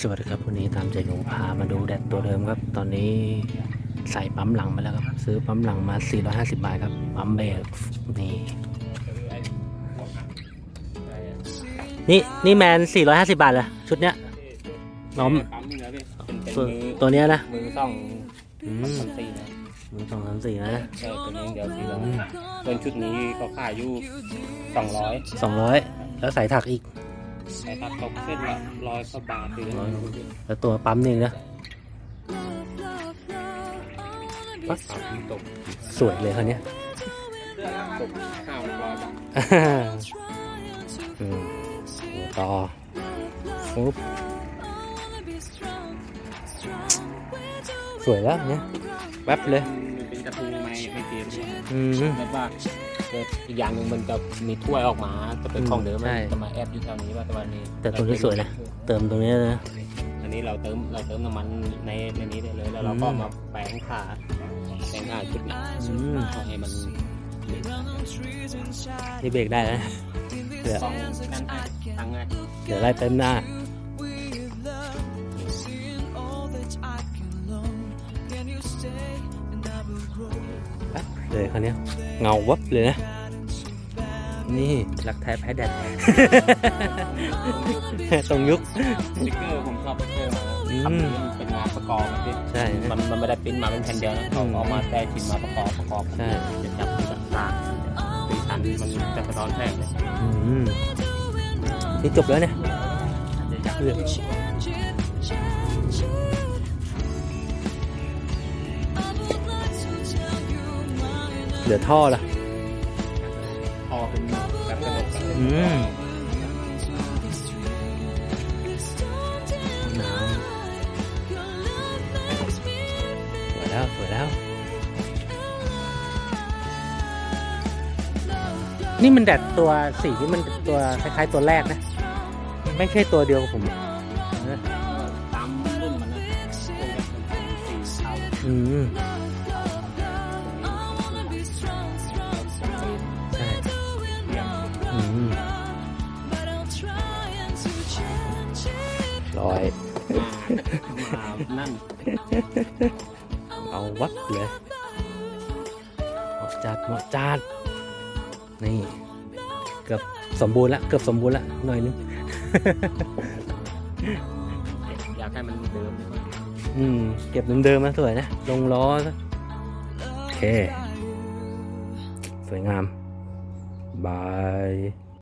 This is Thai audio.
สวัสดีครับวันนี้ตามใจหลวงพามาดูแดดตัวเดิมครับ ตอนนี้ใส่ปั๊มหลังมาแล้วครับ ซื้อปั๊มหลังมา 450 บาทครับ ปั๊มเบรกนี่ นี่นี่แมน 450 บาทเหรอชุดเนี้ยน้องปั๊มนี่นะพี่เป็นเป็นตัวมือตัวเนี้ยนะมือต้องอืมสามสี่นะมือสองสามสี่นะใช่ตัวนี้เดียวสี่ร้อยส่วนชุดนี้ก็ขายอยู่สองร้อยสองร้อยแล้วใส่ถักอีก ใส่ตัดตกเส้นละร้อยกว่าบาทหรือร้อยแล้วตัวปั๊มนี่นะปั๊บตกสวยเลยคันเนี้ยตกห้าร้อยบาทอืมต่อปุ๊บสวยแล้วเนี่ยแวบเลยมันเป็นกระทุงไม่ไม่เตรียมอืมแบบว่า เกิดอีกอย่างหนึ่งมันจะมีถ้วยออกมาจะเป็นของเดิมใช่ มันจะมาแอบอยู่แถวนี้ว่าแต่วันนี้แต่ตัวนี้สวยนะ เติมตรงนี้นะ อันนี้เราเติมเราเติมน้ำมันในในนี้ได้เลยแล้วเราก็อืม มาแปลงขาแปลงขาชุดนี้อืมให้มันนี่เบรกได้นะ เดี๋ยวต้องกันให้ตั้งง่ายเดี๋ยวไล่เต็มหน้า เลยคันนี้ยเงาวับเลยนะ นี่รักแท้แพ้แดด ตรงยุคสติ๊กเกอร์ผมชอบสติ๊กเกอร์มาอืมทำนี้มันเป็นงานประกอบนะพี่ใช่มันมันไม่ได้ปริ้นมาเป็นแผ่นเดียวนะเขาอืมเอามาแต่ชิ้นมาประกอบประกอบใช่จะจับเป็นต่างๆสีสันมันจะสะท้อนแสงเลยอืมนี่จบแล้วเนี่ยจะอยากเลือก เหลือท่อละพอเป็นแบบกระดกกันอืมน้ำสวยแล้วสวยแล้ว นี่มันแดดตัวสีนี่มันตัวคล้ายๆตัวแรกนะ ไม่ใช่ตัวเดียวกับผมนะตามรุ่นมันนะคงจะเป็นสีเทาอืม ร้อย มานั่นเอาวัดเลยเหมาะจัดเหมาะจัดนี่เกือบสมบูรณ์ละเกือบสมบูรณ์ละหน่อยนึง อยากให้มันเดิมอืม เก็บเดิมๆมาสวยนะ ลงล้อซะโอเค สวยงาม บาย